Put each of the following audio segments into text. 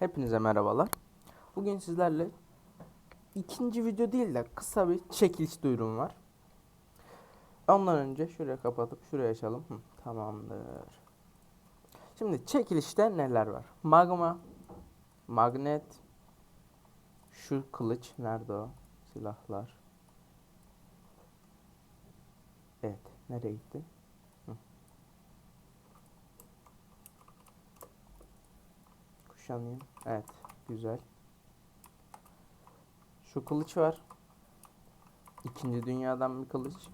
Hepinize merhabalar. Bugün sizlerle ikinci video değil de kısa bir çekiliş duyurum var. Ondan önce şuraya kapatıp şuraya açalım. Hı, tamamdır. Şimdi çekilişte neler var? Magma, magnet, şu kılıç nerede o? Silahlar. Evet, nereye gitti? Kuşanayım. Evet, güzel. Şu kılıç var. İkinci dünyadan bir kılıç.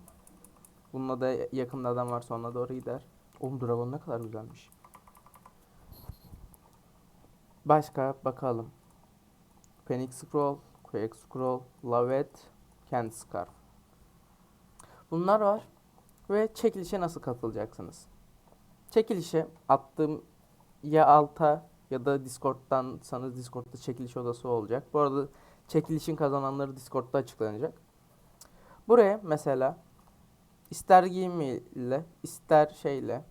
Bununla da yakında adam var sonra doğru gider. Oğlum dragon ne kadar güzelmiş. Başka bakalım. Phoenix Scroll, Quake Scroll, Lavet, Candy Scarf. Bunlar var. Ve çekilişe nasıl katılacaksınız? Çekilişe attığım ya alta ya da Discord'dan sanız Discord'da çekiliş odası olacak. Bu arada çekilişin kazananları Discord'da açıklanacak. Buraya mesela ister Gmail ile ister şeyle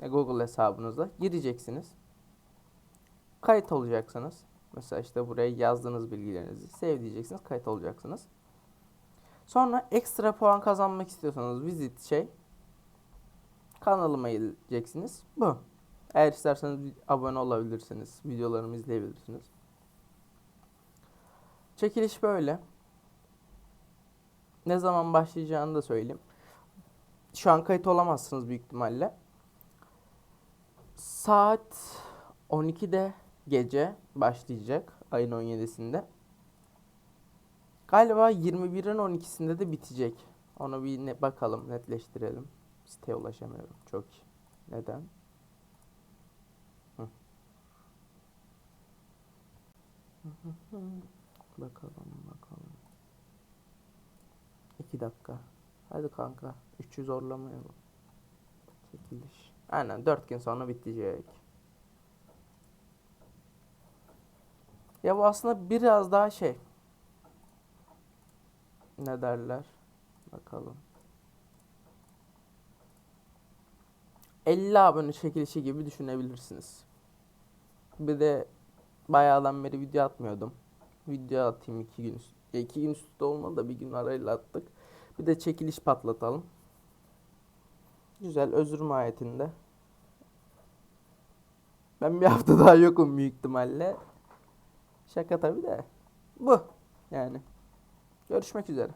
Google hesabınızla gireceksiniz. Kayıt olacaksınız. Mesela işte buraya yazdığınız bilgilerinizi save diyeceksiniz. Kayıt olacaksınız. Sonra ekstra puan kazanmak istiyorsanız visit şey kanalıma gideceksiniz. Bu. Eğer isterseniz abone olabilirsiniz. Videolarımı izleyebilirsiniz. Çekiliş böyle. Ne zaman başlayacağını da söyleyeyim. Şu an kayıt olamazsınız büyük ihtimalle. Saat 12'de gece başlayacak. Ayın 17'sinde. Galiba 21'in 12'sinde de bitecek. Onu bir ne bakalım, netleştirelim. Siteye ulaşamıyorum. Çok iyi. Neden? Bakalım bakalım. 2 dakika. Hadi kanka. 300 zorlamayalım. Çekiliş. Aynen 4 gün sonra bitecek. Ya bu aslında biraz daha şey. Ne derler? Bakalım. 50 abone çekilişi gibi düşünebilirsiniz. Bir de bayağıdan beri video atmıyordum. Video atayım iki gün üst- ya iki gün üstte olmadı da bir gün arayla attık. Bir de çekiliş patlatalım. Güzel özür mahiyetinde. Ben bir hafta daha yokum büyük ihtimalle. Şaka tabi de. Bu yani. Görüşmek üzere.